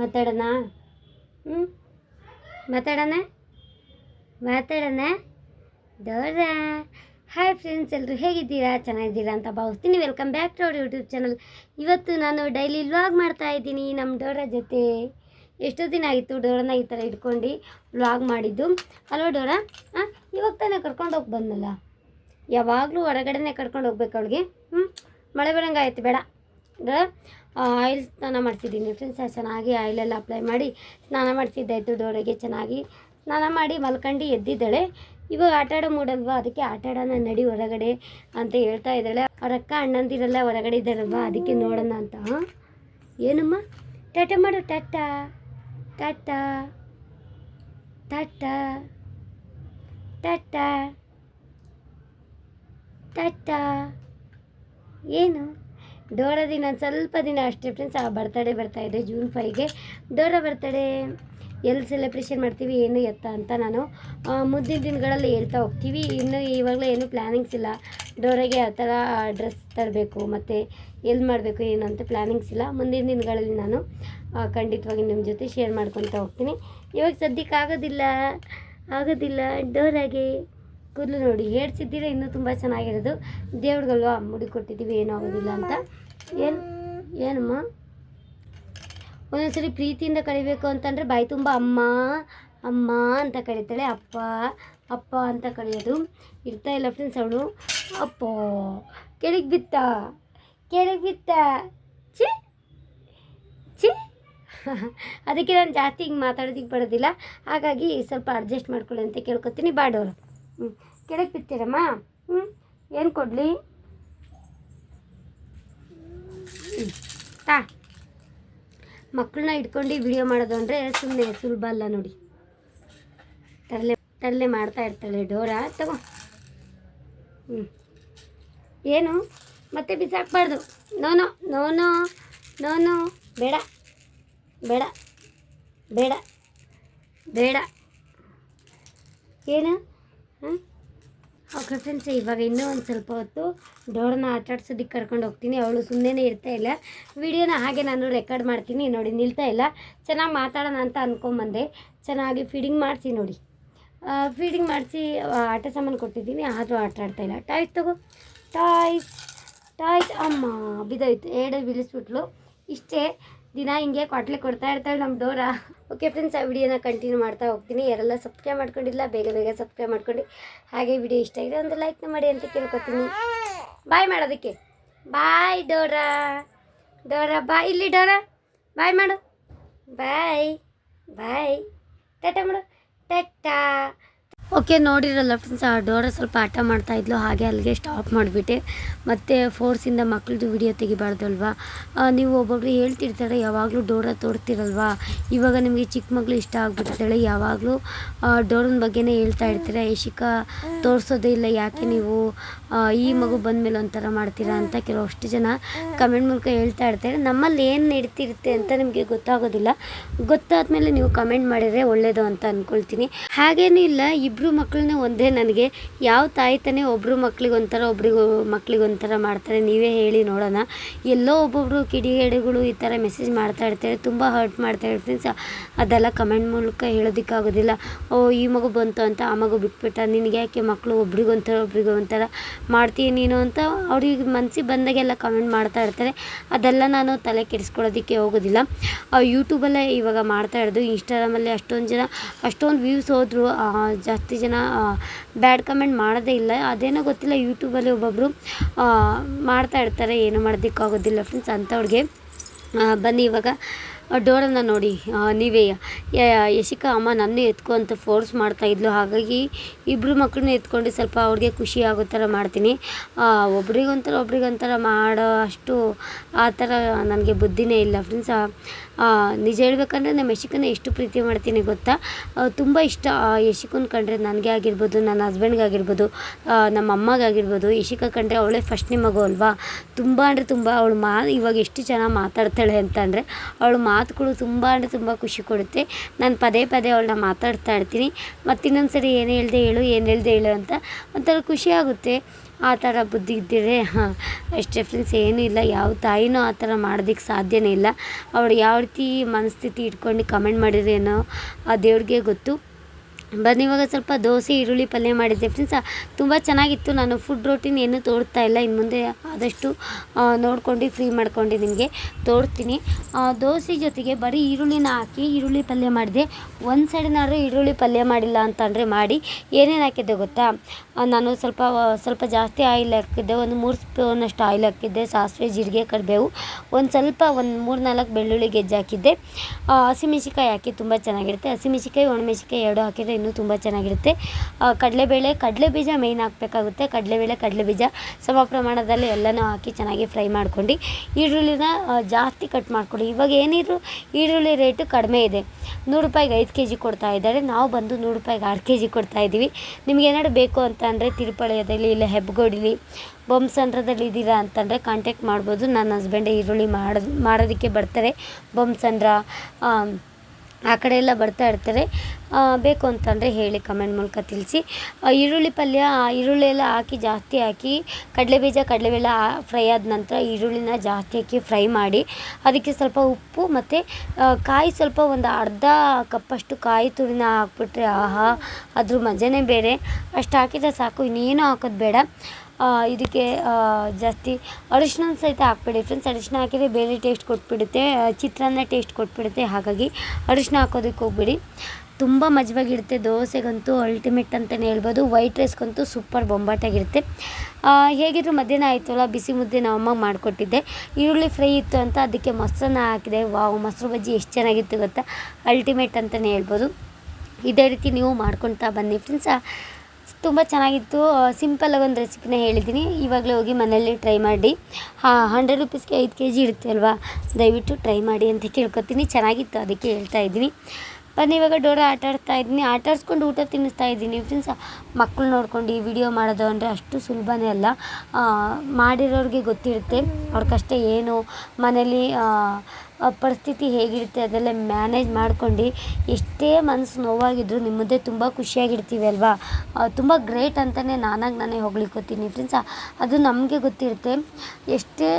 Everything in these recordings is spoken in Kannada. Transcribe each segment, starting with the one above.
ಮಾತಾಡೋಣ? ಹ್ಞೂ ಮಾತಾಡೋಣ? ಮಾತಾಡೋಣ? ದೌರ ಹಾಯ್ ಫ್ರೆಂಡ್ಸ್ ಎಲ್ಲರೂ ಹೇಗಿದ್ದೀರಾ? ಚೆನ್ನಾಗಿದ್ದೀರಾ ಅಂತ ಭಾವಿಸ್ತೀನಿ. Welcome back to our YouTube channel ಇವತ್ತು ನಾನು ಡೈಲಿ ವ್ಲಾಗ್ ಮಾಡ್ತಾ ಇದ್ದೀನಿ ನಮ್ಮ ಡೋರ ಜೊತೆ. ಎಷ್ಟೋ ದಿನ ಆಯಿತು ಡೋರನ್ನ ಈ ಥರ ಇಟ್ಕೊಂಡು ವ್ಲಾಗ್ ಮಾಡಿದ್ದು. ಹಲೋ ಡೋರ ಹಾಂ ಇವಾಗ ತಾನೇ ಕರ್ಕೊಂಡು ಹೋಗಿ ಬಂದಲ್ಲ ಯಾವಾಗಲೂ ಹೊರಗಡೆನೇ ಕರ್ಕೊಂಡು ಹೋಗ್ಬೇಕು ಅವಳಿಗೆ. ಹ್ಞೂ ಮಳೆ ಬರಂಗೆ ಬೇಡ. ಬೇಡ ಆಯಿಲ್ ಸ್ನಾನ ಮಾಡಿಸಿದ್ದೀನಿ ಫ್ರೆಂಡ್ಸ್ ಚೆನ್ನಾಗಿ ಆಯಿಲೆಲ್ಲ ಅಪ್ಲೈ ಮಾಡಿ ಸ್ನಾನ ಮಾಡಿಸಿದ್ದಾಯಿತು ಡೋರಿಗೆ ಚೆನ್ನಾಗಿ ಸ್ನಾನ ಮಾಡಿ ಮಲ್ಕಂಡು ಎದ್ದಿದ್ದಾಳೆ. ಇವಾಗ ಆಟ ಆಡೋ ಮೂಡಲ್ವಾ ಅದಕ್ಕೆ ಆಟ ಆಡೋಣ, ನಡಿ ಹೊರಗಡೆ ಅಂತ ಹೇಳ್ತಾ ಇದ್ದಾಳೆ. ಅವ್ರ ಅಕ್ಕ ಅಣ್ಣಂದಿರಲ್ಲ ಹೊರಗಡೆ ಇದ್ದಾರಲ್ವಾ? ಅದಕ್ಕೆ ನೋಡೋಣ ಅಂತ. ಏನಮ್ಮ? ಟಾಟಾ ಮಾಡು, ಟಾಟಾ ಟಾಟಾ ಟಾಟಾ ಟಾಟಾ ಟಾಟಾ. ಏನು? ಡೋರ ದಿನ, ಸ್ವಲ್ಪ ದಿನ ಅಷ್ಟೇ ಫ್ರೆಂಡ್ಸ್ ಆ ಬರ್ತಡೇ ಬರ್ತಾ ಇದೆ ಜೂನ್ ಫೈವ್ಗೆ ಡೋರ ಬರ್ತಡೇ ಎಲ್ಲಿ ಸೆಲೆಬ್ರೇಷನ್ ಮಾಡ್ತೀವಿ, ಏನು ಎತ್ತ ಅಂತ ನಾನು. ಮುಂದಿನ ದಿನಗಳಲ್ಲಿ ಹೇಳ್ತಾ ಹೋಗ್ತೀವಿ. ಇನ್ನು ಇವಾಗಲೇ ಏನು ಪ್ಲ್ಯಾನಿಂಗ್ಸ್ ಇಲ್ಲ. ಡೋರಗೆ ಆ ಥರ ಡ್ರೆಸ್ ತರಬೇಕು, ಮತ್ತು ಎಲ್ಲಿ ಮಾಡಬೇಕು, ಏನು ಅಂತ ಪ್ಲ್ಯಾನಿಂಗ್ಸ್ ಇಲ್ಲ. ಮುಂದಿನ ದಿನಗಳಲ್ಲಿ ನಾನು ಖಂಡಿತವಾಗಿ ನಿಮ್ಮ ಜೊತೆ ಶೇರ್ ಮಾಡ್ಕೊತಾ ಹೋಗ್ತೀನಿ. ಇವಾಗ ಸದ್ಯಕ್ಕೆ ಆಗೋದಿಲ್ಲ ಆಗೋದಿಲ್ಲ ಡೋರಾಗೆ ಕೂದಲು ನೋಡಿ ಹೇಳ್ಸಿದ್ದೀರಾ ಇನ್ನೂ ತುಂಬ ಚೆನ್ನಾಗಿರೋದು. ದೇವ್ರಿಗಲ್ವಾ? ಮುಡಿ ಕೊಟ್ಟಿದ್ದೀವಿ, ಏನೂ ಆಗೋದಿಲ್ಲ ಅಂತ. ಏನು ಏನಮ್ಮ? ಒಂದೊಂದ್ಸರಿ ಪ್ರೀತಿಯಿಂದ ಕಳಿಬೇಕು ಅಂತಂದರೆ ಬಾಯಿ ತುಂಬ ಅಮ್ಮ ಅಮ್ಮ ಅಂತ ಕರೀತಾಳೆ, ಅಪ್ಪ ಅಪ್ಪ ಅಂತ ಕರೆಯೋದು. ಇರ್ತಾ ಇಲ್ಲ ಫ್ರೆಂಡ್ಸ್ ಅವಳು. ಅಪ್ಪ, ಕೆಳಗೆ ಬಿತ್ತ ಕೆಳಗೆ ಬಿತ್ತ ಚಿ ಚಿ ಅದಕ್ಕೆ ನಾನು ಜಾಸ್ತಿ ಹಿಂಗೆ ಮಾತಾಡೋದಕ್ಕೆ ಬರೋದಿಲ್ಲ. ಹಾಗಾಗಿ ಸ್ವಲ್ಪ ಅಡ್ಜಸ್ಟ್ ಮಾಡ್ಕೊಳ್ಳಿ ಅಂತ ಕೇಳ್ಕೊತೀನಿ. ಬಾಡೋರು. ಹ್ಞೂ ಕೆಳಗೆ ಬಿತ್ತೀರಮ್ಮ ಹ್ಞೂ ಏನು ಕೊಡಲಿ? ತಾ. ಮಕ್ಕಳನ್ನ ಇಟ್ಕೊಂಡು ವಿಡಿಯೋ ಮಾಡೋದು ಅಂದರೆ ಸುಮ್ಮನೆ ಸುಲಭ ಅಲ್ಲ ನೋಡಿ. ತರಲೆ ತರಲೆ ಮಾಡ್ತಾ ಇರ್ತಾಳೆ ಡೋರಾ, ತಗೋ. ಹ್ಞೂ ಏನು? ಮತ್ತೆ ಬಿಸಾಕ್ಬಾರ್ದು. ನೋನೋ ನೋನೋ ನೋನೋ ಬೇಡ ಬೇಡ ಬೇಡ ಬೇಡ. ಏನು? ಹಾಂ ಓಕೆ ಫ್ರೆಂಡ್ಸ್ ಇವಾಗ ಇನ್ನೂ ಒಂದು ಸ್ವಲ್ಪ ಹೊತ್ತು ಡೋರ್ನ ಆಟಾಡ್ಸೋದಕ್ಕೆ ಕರ್ಕೊಂಡು ಹೋಗ್ತೀನಿ. ಅವಳು ಸುಮ್ಮನೆ ಇರ್ತಾ ಇಲ್ಲ. ವಿಡಿಯೋನ ಹಾಗೆ ನಾನು ರೆಕಾರ್ಡ್ ಮಾಡ್ತೀನಿ. ನೋಡಿ, ನಿಲ್ತಾ ಇಲ್ಲ. ಚೆನ್ನಾಗಿ ಮಾತಾಡೋಣ ಅಂತ ಅಂದ್ಕೊಂಬಂದೆ ಚೆನ್ನಾಗಿ ಫೀಡಿಂಗ್ ಮಾಡಿಸಿ ನೋಡಿ. ಫೀಡಿಂಗ್ ಮಾಡಿಸಿ ಆಟ ಸಾಮಾನು ಕೊಟ್ಟಿದ್ದೀನಿ. ಆದರೂ ಆಟ ಇಲ್ಲ. ಟಾಯ್ಸ್ ತಗೋ. ಟಾಯ್ಸ್ ಟಾಯ್ಸ್ ಅಮ್ಮ, ಬಿದ್ದೋಯ್ತು. ಎರಡೇ ಬೀಳಿಸ್ಬಿಟ್ಲು ಇಷ್ಟೇ. ದಿನ ಹಿಂಗೆ ಕೊಟ್ಲೆ ಕೊಡ್ತಾ ಇರ್ತಾಳೆ ನಮ್ಮ ಡೋರ. ಓಕೆ ಫ್ರೆಂಡ್ಸ್ ಆ ವಿಡಿಯೋನ ಕಂಟಿನ್ಯೂ ಮಾಡ್ತಾ ಹೋಗ್ತೀನಿ. ಯಾರೆಲ್ಲ ಸಬ್ಸ್ಕ್ರೈಬ್ ಮಾಡ್ಕೊಂಡಿಲ್ಲ, ಬೇಗ ಬೇಗ ಸಬ್ಸ್ಕ್ರೈಬ್ ಮಾಡ್ಕೊಂಡು ಹಾಗೆ ವಿಡಿಯೋ ಇಷ್ಟ ಆಗಿದೆ ಒಂದು ಲೈಕ್ನ ಮಾಡಿ ಅಂತ ಕೇಳ್ಕೊತೀನಿ. ಬಾಯ್ ಮಾಡೋದಕ್ಕೆ. ಬಾಯ್ ಡೋರಾ. ಡೋರ ಬಾಯ್ ಇಲ್ಲಿ ಡೋರ. ಬಾಯ್ ಮಾಡು. ಬಾಯ್ ಬಾಯ್ ಟಾಟಾ ಮಾಡು. ಟಾಟಾ ಓಕೆ, ನೋಡಿರಲ್ಲ ಫ್ರೆಂಡ್ಸ್ ಆ ಡೋರ ಸ್ವಲ್ಪ ಆಟ ಮಾಡ್ತಾ ಇದ್ಲು, ಹಾಗೆ ಅಲ್ಲಿಗೆ ಸ್ಟಾಪ್ ಮಾಡಿಬಿಟ್ಟೆ. ಮತ್ತು ಫೋರ್ಸಿಂದ ಮಕ್ಳದ್ದು ವಿಡಿಯೋ ತೆಗಿಬಾರ್ದಲ್ವಾ ನೀವು ಒಬ್ಬೊಬ್ರು ಹೇಳ್ತಿರ್ತಾರೆ, ಯಾವಾಗಲೂ ಡೋರ ತೋರ್ತೀರಲ್ವಾ ಇವಾಗ ನಿಮಗೆ ಚಿಕ್ಕ ಮಗಳು ಇಷ್ಟ ಆಗ್ಬಿಟ್ಟಿದ್ದಾಳೆ, ಯಾವಾಗಲೂ ಡೋರನ ಬಗ್ಗೆನೇ ಹೇಳ್ತಾ ಇರ್ತೀರ. ಯಶಿಕಾ ತೋರಿಸೋದೇ ಇಲ್ಲ, ಯಾಕೆ ನೀವು ಈ ಮಗು ಬಂದಮೇಲೆ ಒಂಥರ ಮಾಡ್ತೀರಾ ಅಂತ ಕೆಲವಷ್ಟು ಜನ ಕಮೆಂಟ್ ಮೂಲಕ ಹೇಳ್ತಾ ಇರ್ತಾರೆ. ನಮ್ಮಲ್ಲಿ ಏನು ನಡೀತಿರುತ್ತೆ ಅಂತ ನಿಮಗೆ ಗೊತ್ತಾಗೋದಿಲ್ಲ. ಗೊತ್ತಾದ ಮೇಲೆ ನೀವು ಕಮೆಂಟ್ ಮಾಡಿದರೆ ಒಳ್ಳೆಯದು ಅಂತ ಅಂದ್ಕೊಳ್ತೀನಿ ಹಾಗೇನೂ ಇಲ್ಲ, ಇಬ್ಬರು ಮಕ್ಕಳನ್ನ ಒಂದೇ ನನಗೆ. ಯಾವ ತಾಯಿ ತಾನೇ ಒಬ್ಬರು ಮಕ್ಳಿಗೆ ಒಂಥರ ಒಬ್ರಿಗೆ ಮಕ್ಳಿಗೆ ಒಂಥರ ಮಾಡ್ತಾರೆ ನೀವೇ ಹೇಳಿ ನೋಡೋಣ. ಎಲ್ಲೋ ಒಬ್ಬೊಬ್ಬರು ಕಿಡಿಗೇಡಿಗಳು ಈ ಥರ ಮೆಸೇಜ್ ಮಾಡ್ತಾ ಇರ್ತಾರೆ ತುಂಬ ಹರ್ಟ್ ಮಾಡ್ತಾ ಇರ್ತೀನಿ. ಸ ಅದೆಲ್ಲ ಕಮೆಂಟ್ ಮೂಲಕ ಹೇಳೋದಕ್ಕಾಗೋದಿಲ್ಲ. ಓ ಈ ಮಗು ಬಂತು ಅಂತ ಆ ಮಗು ಬಿಟ್ಬಿಟ್ಟ ನಿನಗೆ ಯಾಕೆ ಮಕ್ಕಳು ಒಬ್ರಿಗೊಂಥರ ಒಬ್ರಿಗೆ ಒಂಥರ ಮಾಡ್ತೀಯ ನೀನು ಅಂತ ಅವ್ರಿಗೆ ಮನಸ್ಸಿಗೆ ಬಂದಾಗೆಲ್ಲ ಕಮೆಂಟ್ ಮಾಡ್ತಾ ಇರ್ತಾರೆ. ಅದೆಲ್ಲ ನಾನು ತಲೆ ಕೆಡಿಸ್ಕೊಳ್ಳೋದಕ್ಕೆ ಹೋಗೋದಿಲ್ಲ. ಯೂಟ್ಯೂಬಲ್ಲೇ ಇವಾಗ ಮಾಡ್ತಾ ಇರೋದು ಇನ್ಸ್ಟಾಗ್ರಾಮಲ್ಲಿ ಅಷ್ಟೊಂದು ಜನ ಅಷ್ಟೊಂದು ವ್ಯೂಸ್ ಹೋದರು ಆ, ಜಾಸ್ತಿ ಜನ ಬ್ಯಾಡ್ ಕಮೆಂಟ್ ಮಾಡೋದೇ ಇಲ್ಲ. ಅದೇನೋ ಗೊತ್ತಿಲ್ಲ ಯೂಟ್ಯೂಬಲ್ಲಿ ಒಬ್ಬೊಬ್ಬರು ಮಾಡ್ತಾ ಇರ್ತಾರೆ, ಏನು ಮಾಡೋದಕ್ಕಾಗೋದಿಲ್ಲ ಫ್ರೆಂಡ್ಸ್ ಅಂಥವ್ರಿಗೆ ಬನ್ನಿ ಇವಾಗ ಡೋರನ್ನು ನೋಡಿ ನೀವೇ. ಯಶಿಕಾ, ಅಮ್ಮ ನನ್ನ ಎತ್ಕೊ ಅಂತ ಫೋರ್ಸ್ ಮಾಡ್ತಾ ಇದ್ಲು. ಹಾಗಾಗಿ ಇಬ್ಬರು ಮಕ್ಕಳನ್ನ ಎತ್ಕೊಂಡು ಸ್ವಲ್ಪ ಅವ್ರಿಗೆ ಖುಷಿ ಆಗೋ ಥರ ಮಾಡ್ತೀನಿ. ಒಬ್ರಿಗೊಂಥರ ಒಬ್ರಿಗೊಂಥರ ಮಾಡೋ ಅಷ್ಟು ಆ ಥರ ನನಗೆ ಬುದ್ಧಿನೇ ಇಲ್ಲ ಫ್ರೆಂಡ್ಸ್ ನಿಜ ಹೇಳ್ಬೇಕಂದ್ರೆ ನಮ್ಮ ಯಶಿಕನ ಎಷ್ಟು ಪ್ರೀತಿ ಮಾಡ್ತೀನಿ ಗೊತ್ತಾ? ತುಂಬ ಇಷ್ಟ. ಆ, ಯಶಿಕನ್ ಕಂಡ್ರೆ ನನಗೆ ಆಗಿರ್ಬೋದು ನನ್ನ ಹಸ್ಬೆಂಡ್ಗೆ ಆಗಿರ್ಬೋದು ನಮ್ಮ ನಮ್ಮ ಅಮ್ಮಗಾಗಿರ್ಬೋದು ಯಶಿಕ ಕಂಡ್ರೆ ಅವಳೇ ಫಸ್ಟ್ನೇ ಮಗು ಅಲ್ವಾ? ತುಂಬ ಅಂದರೆ ತುಂಬ ಅವಳು ಮಾ ಇವಾಗ ಎಷ್ಟು ಚೆನ್ನಾಗಿ ಮಾತಾಡ್ತಾಳೆ ಅಂತಂದರೆ ಅವಳ ಮಾತುಗಳು ತುಂಬ ಅಂದರೆ ತುಂಬ ಖುಷಿ ಕೊಡುತ್ತೆ. ನಾನು ಪದೇ ಪದೇ ಅವಳನ್ನ ಮಾತಾಡ್ತಾ ಇರ್ತೀನಿ. ಮತ್ತು ಇನ್ನೊಂದು ಸರಿ ಏನು ಹೇಳ್ದೆ ಹೇಳು ಏನು ಹೇಳ್ದೆ ಹೇಳು ಅಂತ ಒಂಥರ ಖುಷಿ ಆಗುತ್ತೆ. ಆ ಥರ ಬುದ್ಧಿ ಇದ್ದರೆ ಹಾಂ, ಅಷ್ಟೇ ಫ್ರೆಂಡ್ಸ್ ಏನೂ ಇಲ್ಲ. ಯಾವ ತಾಯಿನೂ ಆ ಥರ ಮಾಡೋದಕ್ಕೆ ಸಾಧ್ಯನೇ ಇಲ್ಲ. ಅವ್ರು ಯಾವ ರೀತಿ ಮನಸ್ಥಿತಿ ಇಟ್ಕೊಂಡು ಕಮೆಂಟ್ ಮಾಡಿದ್ರೇನೋ ಆ ದೇವ್ರಿಗೆ ಗೊತ್ತು. ಬನ್ನಿ, ಇವಾಗ ಸ್ವಲ್ಪ ದೋಸೆ, ಈರುಳ್ಳಿ ಪಲ್ಯ ಮಾಡಿದ್ದೆ. ಫ್ರೆಂಡ್ಸ್ ತುಂಬ ಚೆನ್ನಾಗಿತ್ತು. ನಾನು ಫುಡ್ ರೋಟೀನ್ ಏನೂ ತೋರ್ತಾ ಇಲ್ಲ. ಇನ್ನು ಮುಂದೆ ಆದಷ್ಟು ನೋಡ್ಕೊಂಡು ಫ್ರೀ ಮಾಡ್ಕೊಂಡು ನಿಮಗೆ ತೋರ್ತೀನಿ. ದೋಸೆ ಜೊತೆಗೆ ಬರೀ ಈರುಳ್ಳಿನ ಹಾಕಿ ಈರುಳ್ಳಿ ಪಲ್ಯ ಮಾಡಿದೆ. ಒಂದು ಸೈಡ್ನಾದ್ರೂ ಈರುಳ್ಳಿ ಪಲ್ಯ ಮಾಡಿಲ್ಲ ಅಂತಂದರೆ ಮಾಡಿ. ಏನೇನು ಹಾಕಿದ್ದೆ ಗೊತ್ತಾ? ನಾನು ಸ್ವಲ್ಪ ಸ್ವಲ್ಪ ಜಾಸ್ತಿ ಆಯಿಲ್ ಹಾಕಿದ್ದೆ. ಒಂದು ಮೂರು ಸ್ಪೂನಷ್ಟು ಆಯಿಲ್ ಹಾಕಿದ್ದೆ. ಸಾಸಿವೆ, ಜೀರಿಗೆ, ಕರಿಬೇವು. ಒಂದು ಸ್ವಲ್ಪ, ಒಂದು ಮೂರು ನಾಲ್ಕು ಬೆಳ್ಳುಳ್ಳಿ ಗೆಜ್ಜೆ ಹಾಕಿದ್ದೆ. ಹಸಿಮೆಣ್ಸಿಕಾಯಿ ಹಾಕಿ ತುಂಬ ಚೆನ್ನಾಗಿರುತ್ತೆ. ಹಸಿಮೆಣ್ಸಿಕಾಯಿ ಒಣಮೆಣ್ಸಿಕಾಯಿ ಎರಡು ಹಾಕಿದರೆ ಇನ್ನೂ ತುಂಬ ಚೆನ್ನಾಗಿರುತ್ತೆ. ಕಡಲೆಬೇಳೆ, ಕಡಲೆ ಬೀಜ ಮೇಯ್ನ್ ಹಾಕಬೇಕಾಗುತ್ತೆ. ಕಡಲೆಬೇಳೆ, ಕಡಲೆ ಬೀಜ ಸಮ ಪ್ರಮಾಣದಲ್ಲಿ ಎಲ್ಲನೂ ಹಾಕಿ ಚೆನ್ನಾಗಿ ಫ್ರೈ ಮಾಡ್ಕೊಂಡು ಈರುಳ್ಳಿನ ಜಾಸ್ತಿ ಕಟ್ ಮಾಡ್ಕೊಳ್ಳಿ. ಇವಾಗ ಏನಿದ್ರು ಈರುಳ್ಳಿ ರೇಟು ಕಡಿಮೆ ಇದೆ. ನೂರು ರೂಪಾಯಿಗೆ ಐದು ಕೆ ಜಿ ಕೊಡ್ತಾ ಇದ್ದಾರೆ. ನಾವು ಬಂದು ನೂರು ರೂಪಾಯಿಗೆ ಆರು ಕೆ ಜಿ ಕೊಡ್ತಾ ಇದ್ದೀವಿ. ನಿಮ್ಗೆ ಏನಾದ್ರು ಬೇಕು ಅಂತ ಅಂದರೆ ತಿರುಪಳ್ಯದಲ್ಲಿ ಇಲ್ಲ ಹೆಬ್ಬಗೋಡಿಲಿ ಬೊಮ್ಮಸಂದ್ರದಲ್ಲಿ ಇದ್ದೀರಾ ಅಂತಂದರೆ ಕಾಂಟ್ಯಾಕ್ಟ್ ಮಾಡ್ಬೋದು. ನನ್ನ ಹಸ್ಬೆಂಡ್ ಈರುಳ್ಳಿ ಮಾಡೋದು ಮಾಡೋದಕ್ಕೆ ಬರ್ತಾರೆ. ಬೊಮ್ಮಸಂದ್ರ ಆ ಕಡೆ ಎಲ್ಲ ಬರ್ತಾ ಇರ್ತಾರೆ. ಬೇಕು ಅಂತಂದರೆ ಹೇಳಿ ಕಮೆಂಟ್ ಮೂಲಕ ತಿಳಿಸಿ. ಈರುಳ್ಳಿ ಪಲ್ಯ ಈರುಳ್ಳಿ ಎಲ್ಲ ಹಾಕಿ ಜಾಸ್ತಿ ಹಾಕಿ ಕಡಲೆಬೀಜ ಕಡಲೆಬೇಳೆ ಫ್ರೈ ಆದ ನಂತರ ಈರುಳ್ಳಿನ ಜಾಸ್ತಿ ಹಾಕಿ ಫ್ರೈ ಮಾಡಿ, ಅದಕ್ಕೆ ಸ್ವಲ್ಪ ಉಪ್ಪು ಮತ್ತು ಕಾಯಿ ಸ್ವಲ್ಪ ಒಂದು ಅರ್ಧ ಕಪ್ಪಷ್ಟು ಕಾಯಿ ತುರಿನ ಹಾಕ್ಬಿಟ್ರೆ ಆಹಾ, ಅದ್ರ ಮಜನೇ ಬೇರೆ. ಅಷ್ಟು ಹಾಕಿದ್ರೆ ಸಾಕು, ಇನ್ನೇನು ಹಾಕೋದು ಬೇಡ. ಇದಕ್ಕೆ ಜಾಸ್ತಿ ಅರಿಶಿನ ಸಹಿತ ಹಾಕ್ಬೇಡಿ. ಫ್ರೆಂಡ್ಸ್ ಅರಿಶಿನ ಹಾಕಿದರೆ ಬೇರೆ ಟೇಸ್ಟ್ ಕೊಟ್ಬಿಡುತ್ತೆ ಚಿತ್ರಾನ್ನ ಟೇಸ್ಟ್ ಕೊಟ್ಬಿಡುತ್ತೆ. ಹಾಗಾಗಿ ಅರಿಶಿನ ಹಾಕೋದಕ್ಕೆ ಹೋಗ್ಬೇಡಿ. ತುಂಬ ಮಜವಾಗಿರುತ್ತೆ ದೋಸೆಗಂತೂ ಅಲ್ಟಿಮೇಟ್ ಅಂತಲೇ ಹೇಳ್ಬೋದು. ವೈಟ್ ರೈಸ್ಗಂತೂ ಸೂಪರ್ ಬೊಂಬಾಟಾಗಿರುತ್ತೆ ಹೇಗಿದ್ರು ಮಧ್ಯಾಹ್ನ ಆಯಿತಲ್ಲ, ಬಿಸಿ ಮುದ್ದೆ ನಮ್ಮ ಅಮ್ಮಗೆ ಮಾಡಿಕೊಟ್ಟಿದ್ದೆ. ಈರುಳ್ಳಿ ಫ್ರೈ ಇತ್ತು ಅಂತ ಅದಕ್ಕೆ ಮೊಸರನ್ನ ಹಾಕಿದೆ. ವಾವ್, ಮೊಸರು ಬಜ್ಜಿ ಎಷ್ಟು ಚೆನ್ನಾಗಿತ್ತು ಗೊತ್ತಾ? ಅಲ್ಟಿಮೇಟ್ ಅಂತಲೇ ಹೇಳ್ಬೋದು. ಇದೇ ರೀತಿ ನೀವು ಮಾಡ್ಕೊತಾ ಬನ್ನಿ. ಫ್ರೆಂಡ್ಸ್ ತುಂಬ ಚೆನ್ನಾಗಿತ್ತು. ಸಿಂಪಲ್ಲಾಗಿ ಒಂದು ರೆಸಿಪಿನ ಹೇಳಿದ್ದೀನಿ ಇವಾಗಲೇ ಹೋಗಿ ಮನೆಯಲ್ಲಿ ಟ್ರೈ ಮಾಡಿ. ಹಾಂ ಹಂಡ್ರೆಡ್ ರುಪೀಸ್ಗೆ ಐದು ಕೆ ಜಿ ಇರುತ್ತೆ ಅಲ್ವಾ? ದಯವಿಟ್ಟು ಟ್ರೈ ಮಾಡಿ ಅಂತ ಕೇಳ್ಕೊತೀನಿ. ಚೆನ್ನಾಗಿತ್ತು ಅದಕ್ಕೆ ಹೇಳ್ತಾ ಇದ್ದೀನಿ. ಬನ್ನಿ, ಇವಾಗ ಡೋರ ಆಟ ಆಡ್ತಾ ಇದ್ದೀನಿ. ಆಟ ಆಡಿಸ್ಕೊಂಡು ಊಟ ತಿನ್ನಿಸ್ತಾ ಇದ್ದೀನಿ. ಫ್ರೆಂಡ್ಸ್ ಮಕ್ಕಳು ನೋಡ್ಕೊಂಡು ಈ ವಿಡಿಯೋ ಮಾಡೋದು ಅಂದರೆ ಅಷ್ಟು ಸುಲಭನೇ ಅಲ್ಲ. ಮಾಡಿರೋರಿಗೆ ಗೊತ್ತಿರುತ್ತೆ. ಅವ್ರ ಕಷ್ಟ ಏನು ಮನೇಲಿ ಪರಿಸ್ಥಿತಿ ಹೇಗಿರುತ್ತೆ ಅದೆಲ್ಲ ಮ್ಯಾನೇಜ್ ಮಾಡ್ಕೊಂಡು ಎಷ್ಟೇ ಮನಸ್ಸು ನೋವಾಗಿದ್ದರೂ ನಿಮ್ಮ ಮುಂದೆ ತುಂಬ ಖುಷಿಯಾಗಿರ್ತೀವಿ ಅಲ್ವಾ? ತುಂಬ ಗ್ರೇಟ್ ಅಂತಲೇ ನಾನಾಗಿ ನಾನೇ ಹೊಗಳಿಕೊತೀನಿ ಫ್ರೆಂಡ್ಸ್ ಅದು ನಮಗೆ ಗೊತ್ತಿರುತ್ತೆ. ಎಷ್ಟೇ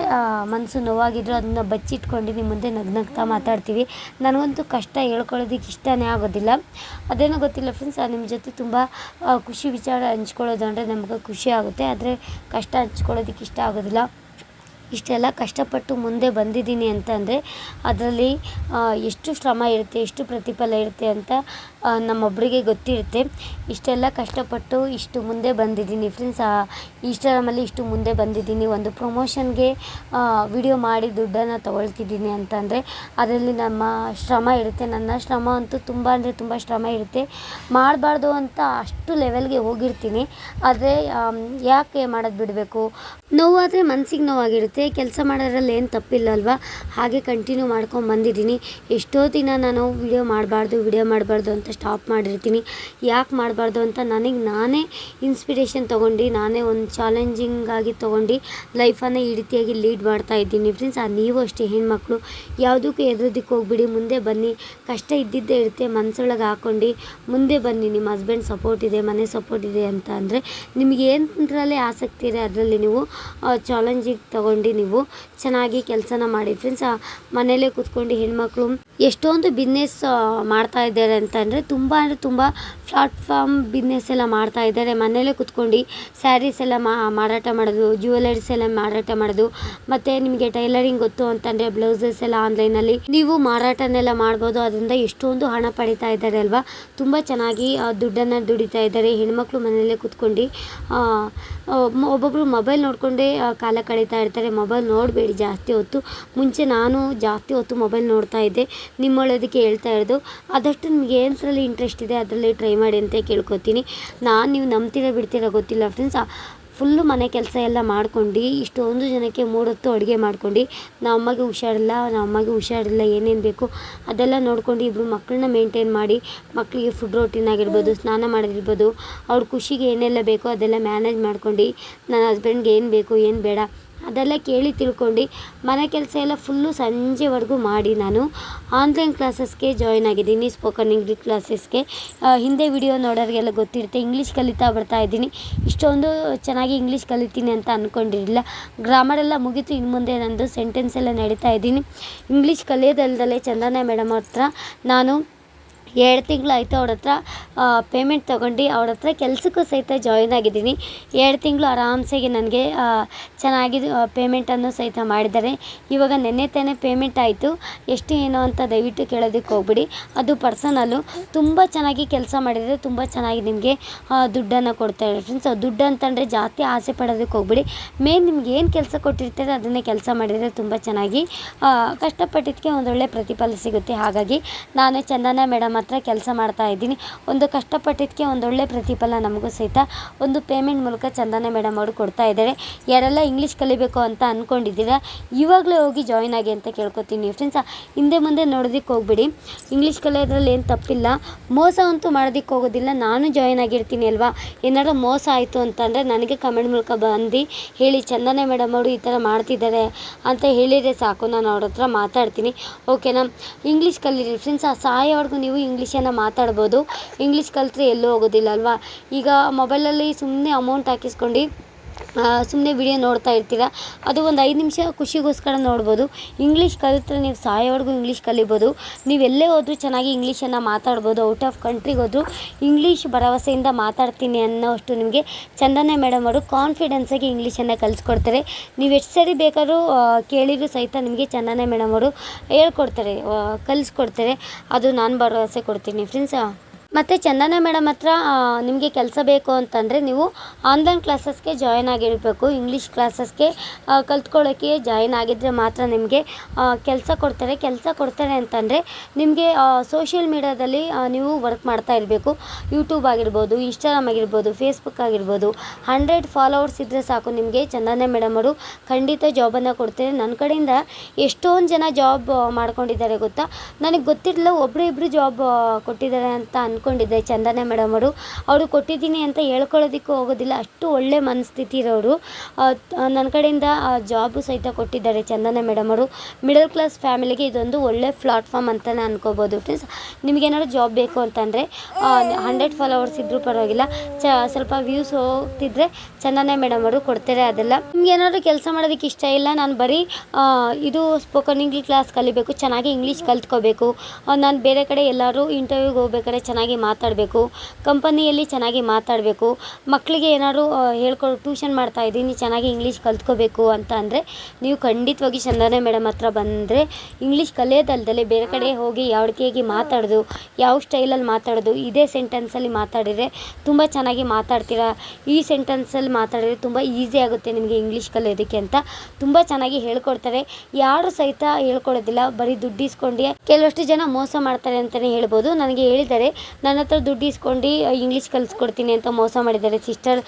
ಮನಸ್ಸು ನೋವಾಗಿದ್ದರೂ ಅದನ್ನ ಬಚ್ಚಿಟ್ಕೊಂಡು ನಿಮ್ಮ ಮುಂದೆ ನಗ್ನಗ್ತಾ ಮಾತಾಡ್ತೀವಿ. ನನಗಂತೂ ಕಷ್ಟ ಹೇಳ್ಕೊಳ್ಳೋದಕ್ಕೆ ಇಷ್ಟನೇ ಆಗೋದಿಲ್ಲ. ಅದೇನೋ ಗೊತ್ತಿಲ್ಲ ಫ್ರೆಂಡ್ಸ್ ನಿಮ್ಮ ಜೊತೆ ತುಂಬ ಖುಷಿ ವಿಚಾರ ಹಂಚ್ಕೊಳ್ಳೋದು ಅಂದರೆ ನಮ್ಗೆ ಖುಷಿ ಆಗುತ್ತೆ. ಆದರೆ ಕಷ್ಟ ಹಂಚ್ಕೊಳ್ಳೋದಕ್ಕೆ ಇಷ್ಟ ಆಗೋದಿಲ್ಲ. ಇಷ್ಟೆಲ್ಲ ಕಷ್ಟಪಟ್ಟು ಮುಂದೆ ಬಂದಿದ್ದೀನಿ ಅಂತಂದರೆ ಅದರಲ್ಲಿ ಎಷ್ಟು ಶ್ರಮ ಇರುತ್ತೆ, ಎಷ್ಟು ಪ್ರತಿಫಲ ಇರುತ್ತೆ ಅಂತ ನಮ್ಮೊಬ್ಬರಿಗೆ ಗೊತ್ತಿರುತ್ತೆ. ಇಷ್ಟೆಲ್ಲ ಕಷ್ಟಪಟ್ಟು ಇಷ್ಟು ಮುಂದೆ ಬಂದಿದ್ದೀನಿ. ಫ್ರೆಂಡ್ಸ್ ಇನ್ಸ್ಟಾಗ್ರಾಮಲ್ಲಿ ಇಷ್ಟು ಮುಂದೆ ಬಂದಿದ್ದೀನಿ. ಒಂದು ಪ್ರಮೋಷನ್ಗೆ ವಿಡಿಯೋ ಮಾಡಿ ದುಡ್ಡನ್ನು ತಗೊಳ್ತಿದ್ದೀನಿ ಅಂತಂದರೆ ಅದರಲ್ಲಿ ನಮ್ಮ ಶ್ರಮ ಇರುತ್ತೆ. ನನ್ನ ಶ್ರಮ ಅಂತೂ ತುಂಬ ಅಂದರೆ ತುಂಬ ಶ್ರಮ ಇರುತ್ತೆ. ಮಾಡಬಾರ್ದು ಅಂತ ಅಷ್ಟು ಲೆವೆಲ್ಗೆ ಹೋಗಿರ್ತೀನಿ. ಆದರೆ ಯಾಕೆ ಮಾಡೋದು ಬಿಡಬೇಕು? ನೋವಾದರೆ ಮನ್ಸಿಗೆ ನೋವಾಗಿರುತ್ತೆ. ಕೆಲಸ ಮಾಡೋದ್ರಲ್ಲಿ ಏನು ತಪ್ಪಿಲ್ಲ ಅಲ್ವಾ ಹಾಗೆ ಕಂಟಿನ್ಯೂ ಮಾಡ್ಕೊಂಡು ಬಂದಿದ್ದೀನಿ. ಎಷ್ಟೋ ದಿನ ನಾನು ವಿಡಿಯೋ ಮಾಡಬಾರ್ದು ವಿಡಿಯೋ ಮಾಡಬಾರ್ದು ಅಂತ ಸ್ಟಾಪ್ ಮಾಡಿರ್ತೀನಿ. ಯಾಕೆ ಮಾಡಬಾರ್ದು ಅಂತ ನನಗೆ ನಾನೇ ಇನ್ಸ್ಪಿರೇಷನ್ ತೊಗೊಂಡು, ನಾನೇ ಒಂದು ಚಾಲೆಂಜಿಂಗ್ ಆಗಿ ತೊಗೊಂಡು ಲೈಫನ್ನು ಈ ರೀತಿಯಾಗಿ ಲೀಡ್ ಮಾಡ್ತಾ ಇದ್ದೀನಿ ಫ್ರೆಂಡ್ಸ್ ಆ ನೀವು ಅಷ್ಟೇ ಹೆಣ್ಮಕ್ಳು. ಯಾವುದಕ್ಕೂ ಎದುರೋದಕ್ಕೆ ಹೋಗ್ಬಿಡಿ. ಮುಂದೆ ಬನ್ನಿ. ಕಷ್ಟ ಇದ್ದಿದ್ದೇ ಇರುತ್ತೆ. ಮನಸ್ಸೊಳಗೆ ಹಾಕ್ಕೊಂಡು ಮುಂದೆ ಬನ್ನಿ. ನಿಮ್ಮ ಹಸ್ಬೆಂಡ್ ಸಪೋರ್ಟ್ ಇದೆ, ಮನೆ ಸಪೋರ್ಟ್ ಇದೆ ಅಂತ ಅಂದರೆ ನಿಮಗೆ ಏನರಲ್ಲೇ ಆಸಕ್ತಿ ಇದೆ ಅದರಲ್ಲಿ ನೀವು ಚಾಲೆಂಜಿಗೆ ತಗೊಂಡು ನೀವು. ಚೆನ್ನಾಗಿ ಕೆಲಸನ ಮಾಡಿ. ಫ್ರೆಂಡ್ಸ್ ಮನೇಲೇ ಕೂತ್ಕೊಂಡು ಹೆಣ್ಮಕ್ಳು ಎಷ್ಟೊಂದು ಬಿಸ್ನೆಸ್ ಮಾಡ್ತಾ ಇದ್ದಾರೆ ಅಂತಂದರೆ ತುಂಬ ಅಂದರೆ ತುಂಬ ಪ್ಲಾಟ್ಫಾರ್ಮ್ ಬಿಸ್ನೆಸ್ ಎಲ್ಲ ಮಾಡ್ತಾ ಇದ್ದಾರೆ. ಮನೇಲೇ ಕೂತ್ಕೊಂಡು ಸ್ಯಾರೀಸ್ ಎಲ್ಲ ಮಾರಾಟ ಮಾಡೋದು ಜ್ಯುವೆಲರೀಸ್ ಎಲ್ಲ ಮಾರಾಟ ಮಾಡೋದು, ಮತ್ತು ನಿಮಗೆ ಟೈಲರಿಂಗ್ ಗೊತ್ತು ಅಂತಂದರೆ ಬ್ಲೌಸಸ್ ಎಲ್ಲ ಆನ್ಲೈನಲ್ಲಿ ನೀವು ಮಾರಾಟನೆಲ್ಲ ಮಾಡ್ಬೋದು. ಅದರಿಂದ ಎಷ್ಟೊಂದು ಹಣ ಪಡಿತಾ ಇದ್ದಾರೆ ಅಲ್ವಾ? ತುಂಬ ಚೆನ್ನಾಗಿ ದುಡ್ಡನ್ನು ದುಡಿತಾ ಇದ್ದಾರೆ. ಹೆಣ್ಮಕ್ಳು ಮನೆಯಲ್ಲೇ ಕೂತ್ಕೊಂಡು ಒಬ್ಬೊಬ್ರು ಮೊಬೈಲ್ ನೋಡಿಕೊಂಡೇ ಕಾಲ ಕಳೀತಾ ಇರ್ತಾರೆ. ಮೊಬೈಲ್ ನೋಡಬೇಡಿ, ಜಾಸ್ತಿ ಹೊತ್ತು. ಮುಂಚೆ ನಾನು ಜಾಸ್ತಿ ಹೊತ್ತು ಮೊಬೈಲ್ ನೋಡ್ತಾ ಇದ್ದೆ. ನಿಮ್ಮೊಳದಕ್ಕೆ ಹೇಳ್ತಾ ಇರೋದು, ಆದಷ್ಟು ನಿಮಗೆ ಏನದ್ರಲ್ಲಿ ಇಂಟ್ರೆಸ್ಟ್ ಇದೆ, ಅದರಲ್ಲಿ ಟ್ರೈ ಮಾಡಿ ಅಂತ ಕೇಳ್ಕೊತೀನಿ. ನಾನು ನೀವು ನಂಬ್ತೀರಾ ಬಿಡ್ತೀರ ಗೊತ್ತಿಲ್ಲ ಫ್ರೆಂಡ್ಸ್ ಫುಲ್ಲು ಮನೆ ಕೆಲಸ ಎಲ್ಲ ಮಾಡ್ಕೊಂಡು, ಇಷ್ಟೊಂದು ಜನಕ್ಕೆ ಮೂರೊತ್ತು ಅಡುಗೆ ಮಾಡ್ಕೊಂಡು ನಮ್ಮ ಅಮ್ಮಗೆ ಹುಷಾರಿಲ್ಲ ನಮ್ಮ ಅಮ್ಮಗೆ ಹುಷಾರಿಲ್ಲ, ಏನೇನು ಬೇಕು ಅದೆಲ್ಲ ನೋಡ್ಕೊಂಡು ಇಬ್ಬರು ಮಕ್ಕಳನ್ನ ಮೇಂಟೈನ್ ಮಾಡಿ ಮಕ್ಕಳಿಗೆ ಫುಡ್ ರೊಟೀನ್ ಆಗಿರ್ಬೋದು, ಸ್ನಾನ ಮಾಡೋದಿರ್ಬೋದು ಅವ್ರ ಖುಷಿಗೆ ಏನೆಲ್ಲ ಬೇಕೋ ಅದೆಲ್ಲ ಮ್ಯಾನೇಜ್ ಮಾಡ್ಕೊಂಡು, ನನ್ನ ಹಸ್ಬೆಂಡ್ಗೆ ಏನು ಬೇಕು, ಏನು ಬೇಡ ಅದೆಲ್ಲ ಕೇಳಿ ತಿಳ್ಕೊಂಡು ಮನೆ ಕೆಲಸ ಎಲ್ಲ ಫುಲ್ಲು ಸಂಜೆವರೆಗೂ ಮಾಡಿ ನಾನು ಆನ್ಲೈನ್ ಕ್ಲಾಸಸ್ಗೆ ಜಾಯ್ನ್ ಆಗಿದ್ದೀನಿ ಸ್ಪೋಕನ್ ಇಂಗ್ಲೀಷ್ ಕ್ಲಾಸಸ್ಗೆ ಹಿಂದೆ ವಿಡಿಯೋ ನೋಡೋರಿಗೆಲ್ಲ ಗೊತ್ತಿರುತ್ತೆ ಇಂಗ್ಲೀಷ್ ಕಲಿತಾ ಬರ್ತಾ ಇದ್ದೀನಿ. ಇಷ್ಟೊಂದು ಚೆನ್ನಾಗಿ ಇಂಗ್ಲೀಷ್ ಕಲಿತೀನಿ ಅಂತ ಅಂದ್ಕೊಂಡಿರಲಿಲ್ಲ ಗ್ರಾಮರ್ ಎಲ್ಲ ಮುಗೀತು ಇನ್ನು ಮುಂದೆ ನಂದು ಸೆಂಟೆನ್ಸ್ ಎಲ್ಲ ನಡೀತಾ ಇದ್ದೀನಿ. ಇಂಗ್ಲೀಷ್ ಕಲಿಯೋದಲ್ದಲ್ಲೇ ಚಂದನ ಮೇಡಮ್ ಹತ್ರ ನಾನು ಎರಡು ತಿಂಗಳಾಯಿತು ಅವ್ರ ಹತ್ರ ಪೇಮೆಂಟ್ ತೊಗೊಂಡು ಅವ್ರ ಹತ್ರ ಕೆಲಸಕ್ಕೂ ಸಹಿತ ಜಾಯ್ನ್ ಆಗಿದ್ದೀನಿ. ಎರಡು ತಿಂಗಳು ಆರಾಮ್ಸೆಗೆ ನನಗೆ ಚೆನ್ನಾಗಿ ಪೇಮೆಂಟನ್ನು ಸಹಿತ ಮಾಡಿದ್ದಾರೆ. ಇವಾಗ ನೆನ್ನೆ ತಾನೇ ಪೇಮೆಂಟ್ ಆಯಿತು. ಎಷ್ಟು ಏನು ಅಂತ ದಯವಿಟ್ಟು ಕೇಳೋದಕ್ಕೆ ಹೋಗ್ಬಿಡಿ. ಅದು ಪರ್ಸನಲ್ಲು ತುಂಬ ಚೆನ್ನಾಗಿ ಕೆಲಸ ಮಾಡಿದರೆ ತುಂಬ ಚೆನ್ನಾಗಿ ನಿಮಗೆ ದುಡ್ಡನ್ನು ಕೊಡ್ತಾರೆ ಫ್ರೆಂಡ್ಸ್ ದುಡ್ಡು ಅಂತಂದರೆ ಜಾಸ್ತಿ ಆಸೆ ಪಡೋದಕ್ಕೆ ಹೋಗ್ಬಿಡಿ. ಮೇನ್ ನಿಮ್ಗೆ ಏನು ಕೆಲಸ ಕೊಟ್ಟಿರ್ತಾರೆ ಅದನ್ನೇ ಕೆಲಸ ಮಾಡಿದರೆ ತುಂಬ ಚೆನ್ನಾಗಿ ಕಷ್ಟಪಟ್ಟಿದ್ದಕ್ಕೆ ಒಂದೊಳ್ಳೆ ಪ್ರತಿಫಲ ಸಿಗುತ್ತೆ. ಹಾಗಾಗಿ ನಾನು ಚಂದನ ಮೇಡಮ್ ಕೆಲಸ ಮಾಡ್ತಾ ಇದ್ದೀನಿ. ಒಂದು ಕಷ್ಟಪಟ್ಟಿದ್ದಕ್ಕೆ ಒಂದೊಳ್ಳೆ ಪ್ರತಿಫಲ ನಮಗೂ ಸಹಿತ. ಒಂದು ಪೇಮೆಂಟ್ ಮೂಲಕ ಚಂದನ ಮೇಡಮ್ ಅವರು ಕೊಡ್ತಾ ಇದ್ದಾರೆ. ಯಾರೆಲ್ಲ ಇಂಗ್ಲೀಷ್ ಕಲಿಬೇಕು ಅಂತ ಅಂದ್ಕೊಂಡಿದ್ದೀರಾ ಇವಾಗಲೇ ಹೋಗಿ ಜಾಯ್ನ್ ಆಗಿ ಅಂತ ಕೇಳ್ಕೊತೀನಿ ಫ್ರೆಂಡ್ಸ್ ಹಿಂದೆ ಮುಂದೆ ನೋಡೋದಕ್ಕೆ ಹೋಗ್ಬಿಡಿ. ಇಂಗ್ಲೀಷ್ ಕಲಿಯೋದ್ರಲ್ಲಿ ಏನು ತಪ್ಪಿಲ್ಲ. ಮೋಸ ಅಂತೂ ಮಾಡೋದಕ್ಕೆ ಹೋಗೋದಿಲ್ಲ. ನಾನು ಜಾಯ್ನ್ ಆಗಿರ್ತೀನಿ ಅಲ್ವಾ? ಏನಾದ್ರು ಮೋಸ ಆಯಿತು ಅಂತಂದರೆ ನನಗೆ ಕಮೆಂಟ್ ಮೂಲಕ ಬಂದು ಹೇಳಿ, ಚಂದನೆ ಮೇಡಮ್ ಅವರು ಈ ಥರ ಮಾಡ್ತಿದ್ದಾರೆ ಅಂತ ಹೇಳಿದರೆ ಸಾಕು. ನಾನು ಅವ್ರ ಹತ್ರ ಮಾತಾಡ್ತೀನಿ. ಓಕೆನಾ ಇಂಗ್ಲೀಷ್ ಕಲೀರಿ ಫ್ರೆಂಡ್ಸ್ ಆ. ಸಾಯೋವರೆಗೂ ನೀವು ಇಂಗ್ಲೀಷನ್ನು ಮಾತಾಡ್ಬೋದು. ಇಂಗ್ಲೀಷ್ ಕಲಿತ್ರೆ ಎಲ್ಲೂ ಹೋಗೋದಿಲ್ಲ ಅಲ್ವಾ? ಈಗ ಮೊಬೈಲಲ್ಲಿ ಸುಮ್ಮನೆ ಅಮೌಂಟ್ ಹಾಕಿಸ್ಕೊಂಡು ಸುಮ್ಮನೆ ವಿಡಿಯೋ ನೋಡ್ತಾ ಇರ್ತೀರ? ಅದು ಒಂದು ಐದು ನಿಮಿಷ ಖುಷಿಗೋಸ್ಕರ ನೋಡ್ಬೋದು. ಇಂಗ್ಲೀಷ್ ಕಲಿತರೆ ನೀವು ಸಾಯೋವರೆಗೂ ಇಂಗ್ಲೀಷ್ ಕಲಿಬೋದು. ನೀವು ಎಲ್ಲೇ ಹೋದರೂ ಚೆನ್ನಾಗಿ ಇಂಗ್ಲೀಷನ್ನು ಮಾತಾಡ್ಬೋದು. ಔಟ್ ಆಫ್ ಕಂಟ್ರಿಗೆ ಹೋದರೂ ಇಂಗ್ಲೀಷ್ ಭರವಸೆಯಿಂದ ಮಾತಾಡ್ತೀನಿ ಅನ್ನೋಷ್ಟು ನಿಮಗೆ ಚಂದನೆ ಮೇಡಮ್ ಅವರು ಕಾನ್ಫಿಡೆನ್ಸಾಗಿ ಇಂಗ್ಲೀಷನ್ನು ಕಲಿಸ್ಕೊಡ್ತಾರೆ. ನೀವು ಎಷ್ಟು ಸರಿ ಬೇಕಾದರೂ ಕೇಳಿದರೂ ಸಹಿತ ನಿಮಗೆ ಚಂದನೆ ಮೇಡಮ್ ಅವರು ಹೇಳ್ಕೊಡ್ತಾರೆ ಕಲಿಸ್ಕೊಡ್ತಾರೆ. ಅದು ನಾನು ಭರವಸೆ ಕೊಡ್ತೀನಿ. ಫ್ರೆಂಡ್ಸ್ ಮತ್ತು ಚಂದನ ಮೇಡಮ್ ಹತ್ರ ನಿಮಗೆ ಕೆಲಸ ಬೇಕು ಅಂತಂದರೆ ನೀವು ಆನ್ಲೈನ್ ಕ್ಲಾಸಸ್ಗೆ ಜಾಯ್ನ್ ಆಗಿರಬೇಕು. ಇಂಗ್ಲೀಷ್ ಕ್ಲಾಸಸ್ಗೆ ಕಲ್ತ್ಕೊಳ್ಳೋಕ್ಕೆ ಜಾಯ್ನ್ ಆಗಿದ್ದರೆ ಮಾತ್ರ ನಿಮಗೆ ಕೆಲಸ ಕೊಡ್ತಾರೆ. ಕೆಲಸ ಕೊಡ್ತಾರೆ ಅಂತಂದರೆ ನಿಮಗೆ ಸೋಷಿಯಲ್ ಮೀಡ್ಯಾದಲ್ಲಿ ನೀವು ವರ್ಕ್ ಮಾಡ್ತಾ ಇರಬೇಕು. ಯೂಟ್ಯೂಬ್ ಆಗಿರ್ಬೋದು ಇನ್ಸ್ಟಾಗ್ರಾಮ್ ಆಗಿರ್ಬೋದು ಫೇಸ್ಬುಕ್ ಆಗಿರ್ಬೋದು. ಹಂಡ್ರೆಡ್ ಫಾಲೋವರ್ಸ್ ಇದ್ದರೆ ಸಾಕು ನಿಮಗೆ ಚಂದನ ಮೇಡಮ್ ಅವರು ಖಂಡಿತ ಜಾಬನ್ನು ಕೊಡ್ತಾರೆ. ನನ್ನ ಕಡೆಯಿಂದ ಎಷ್ಟೊಂದು ಜನ ಜಾಬ್ ಮಾಡ್ಕೊಂಡಿದ್ದಾರೆ ಗೊತ್ತಾ? ನನಗೆ ಗೊತ್ತಿರಲಿಲ್ಲ ಒಬ್ಬರು ಇಬ್ಬರು ಜಾಬ್ ಕೊಟ್ಟಿದ್ದಾರೆ ಅಂತ ಅಂದ್ಕೊಂಡಿದ್ದೆ ಚಂದನ ಮೇಡಮ್ ಅವರು ಅವರು ಕೊಟ್ಟಿದ್ದೀನಿ ಅಂತ ಹೇಳ್ಕೊಳ್ಳೋದಕ್ಕೂ ಹೋಗೋದಿಲ್ಲ, ಅಷ್ಟು ಒಳ್ಳೆ ಮನಸ್ಥಿತಿ ಇರೋರು. ನನ್ನ ಕಡೆಯಿಂದ ಜಾಬು ಸಹಿತ ಕೊಟ್ಟಿದ್ದಾರೆ ಚಂದನ ಮೇಡಮ್ ಅವರು. ಮಿಡಲ್ ಕ್ಲಾಸ್ ಫ್ಯಾಮಿಲಿಗೆ ಇದೊಂದು ಒಳ್ಳೆ ಪ್ಲಾಟ್ಫಾರ್ಮ್ ಅಂತಲೇ ಅನ್ಕೋಬೋದು ಫ್ರೆಂಡ್ಸ್. ನಿಮಗೇನಾದ್ರು ಜಾಬ್ ಬೇಕು ಅಂತಂದರೆ ಹಂಡ್ರೆಡ್ ಫಾಲೋವರ್ಸ್ ಇದ್ದರೂ ಪರವಾಗಿಲ್ಲ. ಚ, ಸ್ವಲ್ಪ ವ್ಯೂಸ್ ಹೋಗ್ತಿದ್ರೆ ಚಂದನ ಮೇಡಮ್ ಅವರು ಕೊಡ್ತಾರೆ ಅದೆಲ್ಲ. ನಿಮ್ಗೆ ಏನಾದರೂ ಕೆಲಸ ಮಾಡೋದಕ್ಕೆ ಇಷ್ಟ ಇಲ್ಲ, ನಾನು ಬರೀ ಇದು ಸ್ಪೋಕನ್ ಇಂಗ್ಲೀಷ್ ಕ್ಲಾಸ್ ಕಲಿಬೇಕು, ಚೆನ್ನಾಗಿ ಇಂಗ್ಲೀಷ್ ಕಲ್ತ್ಕೋಬೇಕು. ನಾನು ಬೇರೆ ಕಡೆ ಎಲ್ಲರೂ ಇಂಟರ್ವ್ಯೂಗೆ ಹೋಗ್ಬೇಕಾದ್ರೆ ಚೆನ್ನಾಗಿ ಮಾತಾಡಬೇಕು ಕಂಪನಿಯಲ್ಲಿ ಚೆನ್ನಾಗಿ ಮಾತಾಡಬೇಕು ಮಕ್ಕಳಿಗೆ ಏನಾದ್ರು ಆ, ಹೇಳ್ಕೊಡು ಟ್ಯೂಷನ್ ಮಾಡ್ತಾ ಇದ್ದೀನಿ ಚೆನ್ನಾಗಿ ಇಂಗ್ಲೀಷ್ ಕಲ್ತ್ಕೋಬೇಕು ಅಂತ ಅಂದರೆ ನೀವು ಖಂಡಿತವಾಗಿ ಚಂದನ ಮೇಡಮ್ ಹತ್ರ ಬಂದರೆ ಇಂಗ್ಲೀಷ್ ಕಲಿಯೋದಲ್ದಲೆ ಬೇರೆ ಕಡೆ ಹೋಗಿ ಯಾವಡಿಕೆಯಾಗಿ ಮಾತಾಡೋದು ಯಾವ ಸ್ಟೈಲಲ್ಲಿ ಮಾತಾಡೋದು ಇದೇ ಸೆಂಟೆನ್ಸಲ್ಲಿ ಮಾತಾಡಿದರೆ ತುಂಬ ಚೆನ್ನಾಗಿ ಮಾತಾಡ್ತೀರಾ? ಈ ಸೆಂಟೆನ್ಸಲ್ಲಿ ಮಾತಾಡಿದರೆ ತುಂಬ ಈಸಿ ಆಗುತ್ತೆ ನಿಮಗೆ ಇಂಗ್ಲೀಷ್ ಕಲಿಯೋದಕ್ಕೆ ಅಂತ ತುಂಬ ಚೆನ್ನಾಗಿ ಹೇಳ್ಕೊಡ್ತಾರೆ. ಯಾರು ಸಹಿತ ಹೇಳ್ಕೊಡೋದಿಲ್ಲ ಬರೀ ದುಡ್ಡು ಇಸ್ಕೊಂಡು ಕೆಲವಷ್ಟು ಜನ ಮೋಸ ಮಾಡ್ತಾರೆ ಅಂತಲೇ ಹೇಳ್ಬೋದು. ನನಗೆ ಹೇಳಿದ್ದಾರೆ ನನ್ನ ಹತ್ರ ದುಡ್ಡು ಇಸ್ಕೊಂಡು ಇಂಗ್ಲೀಷ್ ಕಲಿಸ್ಕೊಡ್ತೀನಿ ಅಂತ ಮೋಸ ಮಾಡಿದ್ದಾರೆ. ಸಿಸ್ಟರ್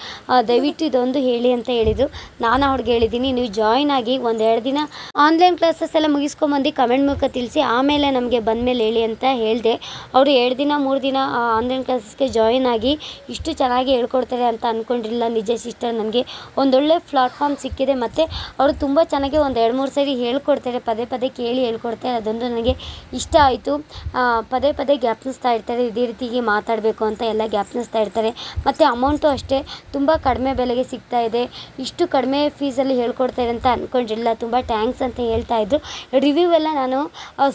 ದಯವಿಟ್ಟು ಇದೊಂದು ಹೇಳಿ ಅಂತ ಹೇಳಿದರು. ನಾನು ಅವ್ರಿಗೆ ಹೇಳಿದ್ದೀನಿ, ನೀವು ಜಾಯ್ನ್ ಆಗಿ ಒಂದೆರಡು ದಿನ ಆನ್ಲೈನ್ ಕ್ಲಾಸಸ್ ಎಲ್ಲ ಮುಗಿಸ್ಕೊಂಬಂದು ಕಮೆಂಟ್ ಮೂಲಕ ತಿಳಿಸಿ, ಆಮೇಲೆ ನಮಗೆ ಬಂದಮೇಲೆ ಹೇಳಿ ಅಂತ ಹೇಳಿದೆ. ಅವರು ಎರಡು ದಿನ, ಮೂರು ದಿನ ಆನ್ಲೈನ್ ಕ್ಲಾಸಸ್ಗೆ ಜಾಯ್ನ್ ಆಗಿ ಇಷ್ಟು ಚೆನ್ನಾಗಿ ಹೇಳ್ಕೊಡ್ತಾರೆ ಅಂತ ಅಂದ್ಕೊಂಡಿರಲಿಲ್ಲ ನಿಜ ಸಿಸ್ಟರ್ ನನಗೆ ಒಂದೊಳ್ಳೆ ಪ್ಲಾಟ್ಫಾರ್ಮ್ ಸಿಕ್ಕಿದೆ ಮತ್ತು ಅವರು ತುಂಬ ಚೆನ್ನಾಗಿ ಒಂದು ಎರಡು, ಮೂರು ಸರಿ ಹೇಳ್ಕೊಡ್ತಾರೆ, ಪದೇ ಪದೇ ಕೇಳಿ ಹೇಳ್ಕೊಡ್ತಾರೆ. ಅದೊಂದು ನನಗೆ ಇಷ್ಟ ಆಯಿತು. ಪದೇ ಪದೇ ಜ್ಞಾಪಿಸ್ತಾ ಇರ್ತಾರೆ. ಇದೇ ರೀತಿಗೆ ಮಾತಾಡಬೇಕು ಅಂತ ಎಲ್ಲ ಜ್ಞಾಪನಿಸ್ತಾ ಇರ್ತಾರೆ. ಮತ್ತು ಅಮೌಂಟು ಅಷ್ಟೇ ತುಂಬ ಕಡಿಮೆ ಬೆಲೆಗೆ ಸಿಗ್ತಾ ಇದೆ. ಇಷ್ಟು ಕಡಿಮೆ ಫೀಸಲ್ಲಿ ಹೇಳ್ಕೊಡ್ತಾರೆ ಅಂತ ಅಂದ್ಕೊಂಡಿರಲಿಲ್ಲ ತುಂಬ ಟ್ಯಾಂಕ್ಸ್ ಅಂತ ಹೇಳ್ತಾ ಇದ್ದರು ರಿವ್ಯೂ ಎಲ್ಲ ನಾನು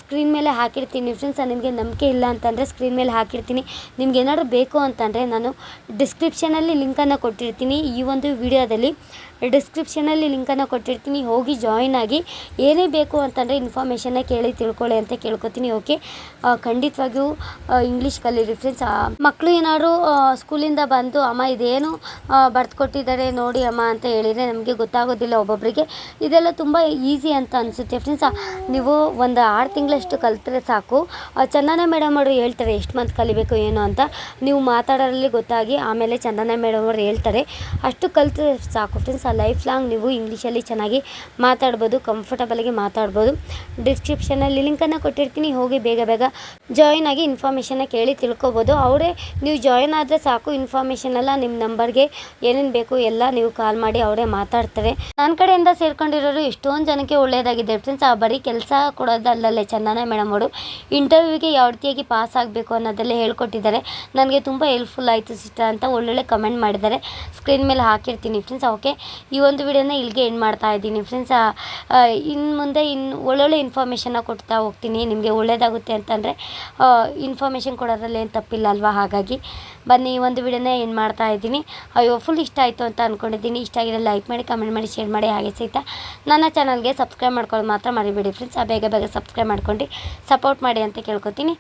ಸ್ಕ್ರೀನ್ ಮೇಲೆ ಹಾಕಿರ್ತೀನಿ. ಫ್ರೆಂಡ್ಸ್ ನಿಮಗೆ ನಂಬಿಕೆ ಇಲ್ಲ ಅಂತಂದರೆ ಸ್ಕ್ರೀನ್ ಮೇಲೆ ಹಾಕಿರ್ತೀನಿ. ನಿಮ್ಗೆ ಏನಾದರೂ ಬೇಕು ಅಂತಂದರೆ ನಾನು ಡಿಸ್ಕ್ರಿಪ್ಷನಲ್ಲಿ ಲಿಂಕನ್ನು ಕೊಟ್ಟಿರ್ತೀನಿ ಈ ಒಂದು ವಿಡಿಯೋದಲ್ಲಿ. ಡಿಸ್ಕ್ರಿಪ್ಷನಲ್ಲಿ ಲಿಂಕನ್ನು ಕೊಟ್ಟಿರ್ತೀನಿ. ಹೋಗಿ ಜಾಯಿನ್ ಆಗಿ ಏನೇ ಬೇಕು ಅಂತಂದರೆ ಇನ್ಫಾರ್ಮೇಷನ್ನ ಕೇಳಿ ತಿಳ್ಕೊಳ್ಳಿ ಅಂತ ಕೇಳ್ಕೊತೀನಿ ಓಕೆ ಖಂಡಿತವಾಗಿಯೂ ಇಂಗ್ಲೀಷ್ ಕಲೀರಿ ಫ್ರೆಂಡ್ಸ್ ಮಕ್ಕಳು ಏನಾದರೂ ಸ್ಕೂಲಿಂದ ಬಂದು, ಅಮ್ಮ, ಇದೇನು ಬರ್ದು ಕೊಟ್ಟಿದ್ದಾರೆ ನೋಡಿ ಅಮ್ಮ ಅಂತ ಹೇಳಿದರೆ ನಮಗೆ ಗೊತ್ತಾಗೋದಿಲ್ಲ ಒಬ್ಬೊಬ್ಬರಿಗೆ ಇದೆಲ್ಲ ತುಂಬ ಈಸಿ ಅಂತ ಅನಿಸುತ್ತೆ ಫ್ರೆಂಡ್ಸ್ ನೀವು ಒಂದು ಆರು ತಿಂಗಳಷ್ಟು ಕಲಿತ್ರೆ ಸಾಕು. ಚಂದನ ಮೇಡಮ್ ಅವರು ಹೇಳ್ತಾರೆ, ಎಷ್ಟು ಮಂತ್ ಕಲಿಬೇಕು, ಏನು ಅಂತ. ನೀವು ಮಾತಾಡೋರಲ್ಲಿ ಗೊತ್ತಾಗಿ ಆಮೇಲೆ ಚಂದನ ಮೇಡಮ್ ಅವರು ಹೇಳ್ತಾರೆ. ಅಷ್ಟು ಕಲಿತ್ರೆ ಸಾಕು ಫ್ರೆಂಡ್ಸ್ ಆ ಲೈಫ್ ಲಾಂಗ್ ನೀವು ಇಂಗ್ಲೀಷಲ್ಲಿ ಚೆನ್ನಾಗಿ ಮಾತಾಡ್ಬೋದು ಕಂಫರ್ಟಬಲಾಗಿ ಮಾತಾಡ್ಬೋದು. ಡಿಸ್ಕ್ರಿಪ್ಷನಲ್ಲಿ ಲಿಂಕನ್ನು ಕೊಟ್ಟಿರ್ತೀನಿ, ಹೋಗಿ ಬೇಗ ಬೇಗ ಜಾಯಿನ್ ಆಗಿ ಇನ್ಫಾರ್ಮೇಷನ್ನ ಕೇಳಿ ತಿಳ್ಕೊಬೋದು. ಅವರೇ ನೀವು ಜಾಯಿನ್ ಆದರೆ ಸಾಕು ಇನ್ಫಾರ್ಮೇಷನ್ ಎಲ್ಲ ನಿಮ್ಮ ನಂಬರ್ಗೆ ಏನೇನು ಬೇಕು ಎಲ್ಲ ನೀವು ಕಾಲ್ ಮಾಡಿ ಅವರೇ ಮಾತಾಡ್ತಾರೆ ನನ್ನ ಕಡೆಯಿಂದ ಸೇರ್ಕೊಂಡಿರೋರು ಎಷ್ಟೊಂದು ಜನಕ್ಕೆ ಒಳ್ಳೆಯದಾಗಿದೆ ಫ್ರೆಂಡ್ಸ್ ಆ ಬರೀ ಕೆಲಸ ಕೊಡೋದಲ್ಲಲ್ಲೇ ಚಂದನ ಮೇಡಮ್ ಅವರು. ಇಂಟರ್ವ್ಯೂಗೆ ಯಾವ ರೀತಿಯಾಗಿ ಪಾಸ್ ಆಗಬೇಕು ಅನ್ನೋದೆಲ್ಲ ಹೇಳ್ಕೊಟ್ಟಿದ್ದಾರೆ. ನನಗೆ ತುಂಬ ಹೆಲ್ಪ್ಫುಲ್ ಆಯಿತು ಸಿಸ್ಟರ್ ಅಂತ ಒಳ್ಳೊಳ್ಳೆ ಕಮೆಂಟ್ ಮಾಡಿದ್ದಾರೆ. ಸ್ಕ್ರೀನ್ ಮೇಲೆ ಹಾಕಿರ್ತೀನಿ ಫ್ರೆಂಡ್ಸ್ ಓಕೆ ಈ ಒಂದು ವಿಡಿಯೋನ ಇಲ್ಲಿಗೆ ಎಂಡ್ ಮಾಡ್ತಾ ಇದ್ದೀನಿ. ಫ್ರೆಂಡ್ಸ್ ಇನ್ನು ಮುಂದೆ ಇನ್ನು ಒಳ್ಳೊಳ್ಳೆ ಇನ್ಫಾರ್ಮೇಷನ್ನ ಕೊಡ್ತಾ ಹೋಗ್ತೀನಿ. ನಿಮಗೆ ಒಳ್ಳೇದಾಗುತ್ತೆ ಅಂತಂದರೆ ಇನ್ಫಾರ್ಮೇಷನ್ ಕೊಡೋದ್ರಲ್ಲಿ ಏನು ತಪ್ಪಿಲ್ಲ ಅಲ್ವಾ? ಹಾಗಾಗಿ ಬನ್ನಿ ಈ ಒಂದು ವಿಡಿಯೋನ ಏನು ಮಾಡ್ತಾ ಇದ್ದೀನಿ. ಅಯ್ಯೋ ಫುಲ್ ಇಷ್ಟ ಆಯಿತು ಅಂತ ಅಂದ್ಕೊಂಡಿದ್ದೀನಿ ಇಷ್ಟ ಆಗಿರೋ ಲೈಕ್ ಮಾಡಿ ಕಮೆಂಟ್ ಮಾಡಿ ಶೇರ್ ಮಾಡಿ, ಹಾಗೆ ಸಹಿತ ನನ್ನ ಚಾನಲ್ಗೆ ಸಬ್ಸ್ಕ್ರೈಬ್ ಮಾಡ್ಕೊಳ್ಳೋದು ಮಾತ್ರ ಮರಿಬೇಡಿ. ಫ್ರೆಂಡ್ಸ್ ಆ, ಬೇಗ ಬೇಗ ಸಬ್ಸ್ಕ್ರೈಬ್ ಮಾಡ್ಕೊಂಡು ಸಪೋರ್ಟ್ ಮಾಡಿ ಅಂತ ಕೇಳ್ಕೊತೀನಿ.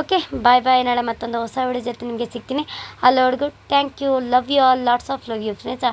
ಓಕೆ ಬಾಯ್ ಬಾಯ್ ನಾಳೆ ಮತ್ತೊಂದು ಹೊಸ ವಿಡಿಯೋ ಜೊತೆ ನಿಮಗೆ ಸಿಗ್ತೀನಿ. ಅಲ್ಲಿವರೆಗೂ thank you love you all lots of love you friends